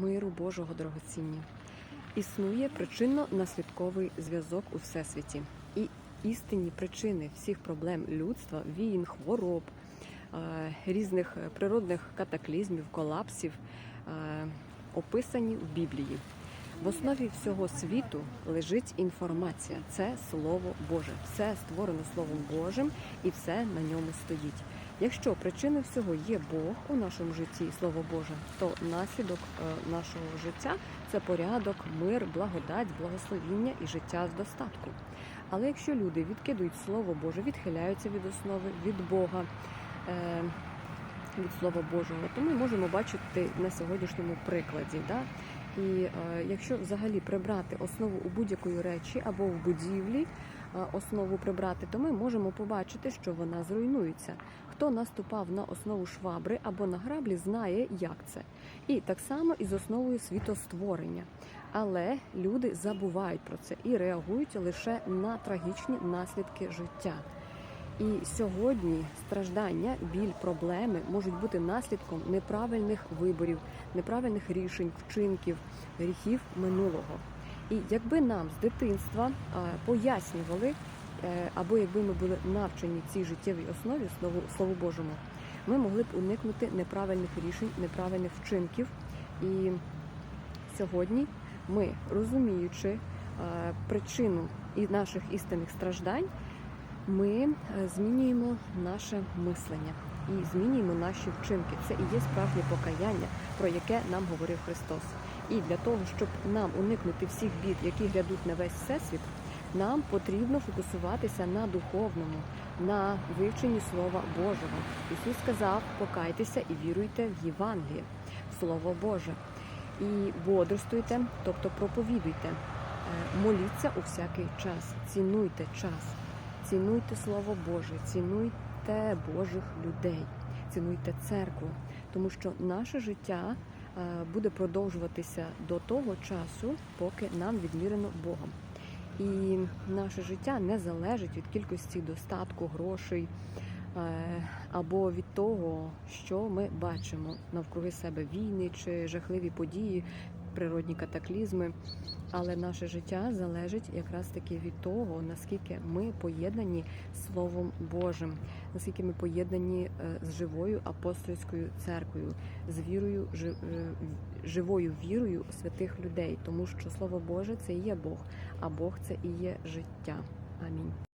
миру Божого дорогоцінні. Існує причинно-наслідковий зв'язок у всесвіті. І істинні причини всіх проблем людства, війн, хвороб, е, різних природних катаклізмів, колапсів е, описані в Біблії. В основі всього світу лежить інформація. Це Слово Боже. Все створено Словом Божим і все на ньому стоїть. Якщо причиною всього є Бог у нашому житті, Слово Боже, то наслідок е, нашого життя це порядок, мир, благодать, благословіння і життя з достатку. Але якщо люди відкидують Слово Боже, відхиляються від основи, від Бога, е, від Слова Божого, то ми можемо бачити на сьогоднішньому прикладі. Да? І е, якщо взагалі прибрати основу у будь-якої речі або в будівлі, основу прибрати, то ми можемо побачити, що вона зруйнується. Хто наступав на основу швабри або на граблі, знає, як це. І так само і з основою світостворення. Але люди забувають про це і реагують лише на трагічні наслідки життя. І сьогодні страждання, біль, проблеми можуть бути наслідком неправильних виборів, неправильних рішень, вчинків, гріхів минулого. І якби нам з дитинства пояснювали, е, або якби ми були навчені цій життєвій основі слову, слову Божому, ми могли б уникнути неправильних рішень, неправильних вчинків. І сьогодні ми, розуміючи причину і наших істинних страждань, ми е, змінюємо наше мислення і змінюємо наші вчинки. Це і є справжнє покаяння, про яке нам говорив Христос. І для того, щоб нам уникнути всіх бід, які глядуть на весь всесвіт, нам потрібно фокусуватися на духовному, на вивченні Слова Божого. Ісус сказав: покайтеся і віруйте в Євангеліє, в Слово Боже. І бодрствуйте, тобто проповідуйте, Е, моліться у всякий час, цінуйте час. Цінуйте Слово Боже, цінуйте Божих людей, цінуйте церкву, тому що наше життя буде продовжуватися до того часу, поки нам відмірено Богом. І наше життя не залежить від кількості достатку, грошей е, або від того, що ми бачимо навкруги себе війни чи жахливі події, природні катаклізми. Але наше життя залежить якраз таки від того, наскільки ми поєднані Словом Божим, наскільки ми поєднані е, з живою апостольською церквою, з вірою, е, живою вірою святих людей, тому що Слово Боже це і є Бог, а Бог це і є життя. Амінь.